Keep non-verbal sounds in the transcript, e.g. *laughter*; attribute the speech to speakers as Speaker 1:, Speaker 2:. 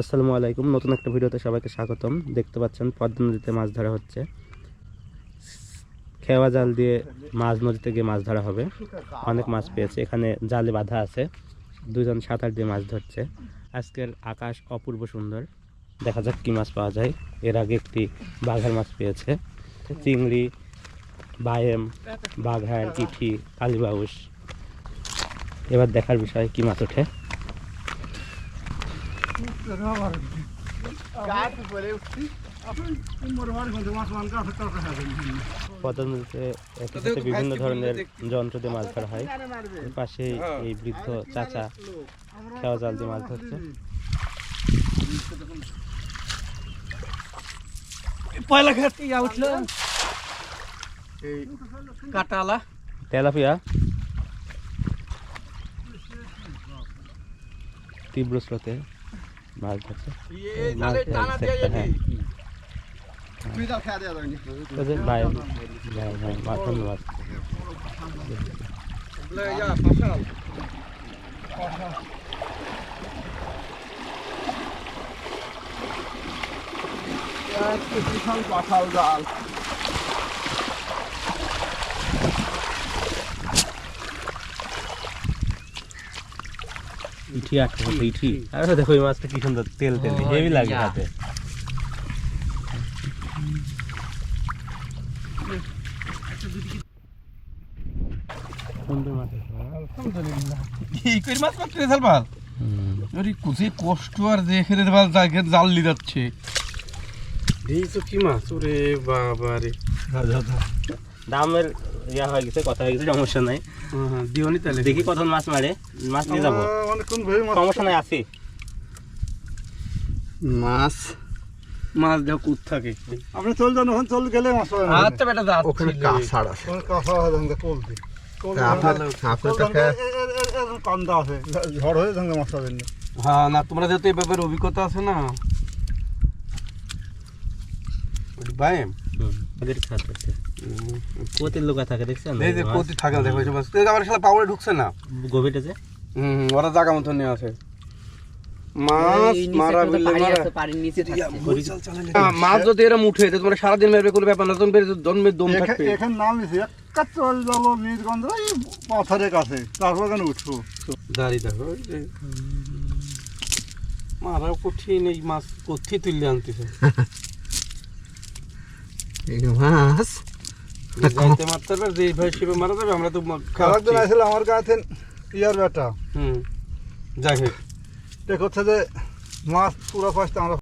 Speaker 1: আসসালামু আলাইকুম। নতুন একটা ভিডিওতে সবাইকে স্বাগতম। দেখতে পাচ্ছেন পদ্মা নদীতে মাছ ধরা হচ্ছে। খেওয়া জাল দিয়ে মাছ নদীতে গিয়ে মাছ ধরা হবে। অনেক মাছ পেয়েছে। এখানে জালে বাঁধা আছে। দুজন সাঁতার দিয়ে মাছ ধরছে। আজকের আকাশ অপূর্ব সুন্দর। দেখা যাক কী মাছ পাওয়া যায়। এর আগে একটি বাঘার মাছ পেয়েছে। চিংড়ি, বায়েম, বাঘার, ইঠি কালীবাউস এবার দেখার বিষয়, কী মাছ ওঠে? নদীতে বিভিন্ন ধরনের যন্ত্র দিয়ে মাছ ধরা হয় পাশেই এই বৃদ্ধ চাচা খেওয়া জাল দিয়ে মাছ ধরছে।
Speaker 2: পয়লা খেত উঠল এই কাটালা
Speaker 1: তেলাপিয়া। তীব্র স্রোতে মাছ ধরছে একটা, হ্যাঁ। ভাই ধন্যবাদ।
Speaker 2: ইয়া জাল।
Speaker 1: ইঠি আটকে ইঠি আরে দেখো এই মাছটা কি সুন্দর তেল তেল হেভি লাগে হাতে
Speaker 2: কষ্ট আর দেখে জাল লি যাচ্ছে। কি মাছ? ওরে বাবা রে
Speaker 1: দামের ইয়া হয়ে গেছে কথা হয়ে গেছে সমস্যা নাই।
Speaker 2: হ্যাঁ দিওনি তাহলে।
Speaker 1: দেখি কখন মাছ মারে মাছ নিয়ে যাব।
Speaker 2: অনেকক্ষণ ভেবে
Speaker 1: সমস্যা নাই আছি
Speaker 2: মাছ? মাছ দেখ কুত থাকে
Speaker 3: আপনি চল যান ওখানে চল গেলে মাছ পাবেন। না।
Speaker 2: আচ্ছা বেটা যাচ্ছে।
Speaker 4: ওখানে কাঁসার আছে।
Speaker 3: ওখানে আছে ওখানে কান্দা আছে। ঝড় হয়ে সঙ্গে মাছ পাবেন না।
Speaker 2: হ্যাঁ না তোমরা যেহেতু এই ব্যাপারে অভিজ্ঞতা আছে না। বাইম
Speaker 1: ওদের খাতে আছে কোতের লোকা থাকে দেখছেন?
Speaker 2: এই যে কোতি থাকে দেখো এই যে মাছ এই যে আমার শালা পাউরে ঢুকছে না?
Speaker 1: গভীরটা যে?
Speaker 2: হুম ওরা জায়গা মতো নিয়ে আসে। মাছ মারা বিলে মারা। হ্যাঁ, মাছ যদি এরম উঠে তো তোমরা সারাদিন মেরবে কোনো ব্যাপার না জন্মের জন্মের দম থাকবে।
Speaker 3: এখানে নাম নিছি একটা চল জল নীলগঞ্জ এই পাথরের কাছে। তারপর কেন উঠবো?
Speaker 2: দাঁড়িয়ে দেখো মারা কঠিন এই মাছ কঠি তুললে আনতেছে। *laughs*
Speaker 4: এই মাছ।
Speaker 2: যাইতে মারতে পারবে যে ভাই শিবে মারা যাবে আমরা তো
Speaker 3: একদিন
Speaker 2: খাওয়াচ্ছি।
Speaker 3: আসলে আমার কাছে ইয়ার বেটা।
Speaker 2: হুম যাই হোক।
Speaker 3: দেখ হচ্ছে যে মাছ পুরো পাঁচটা আমরা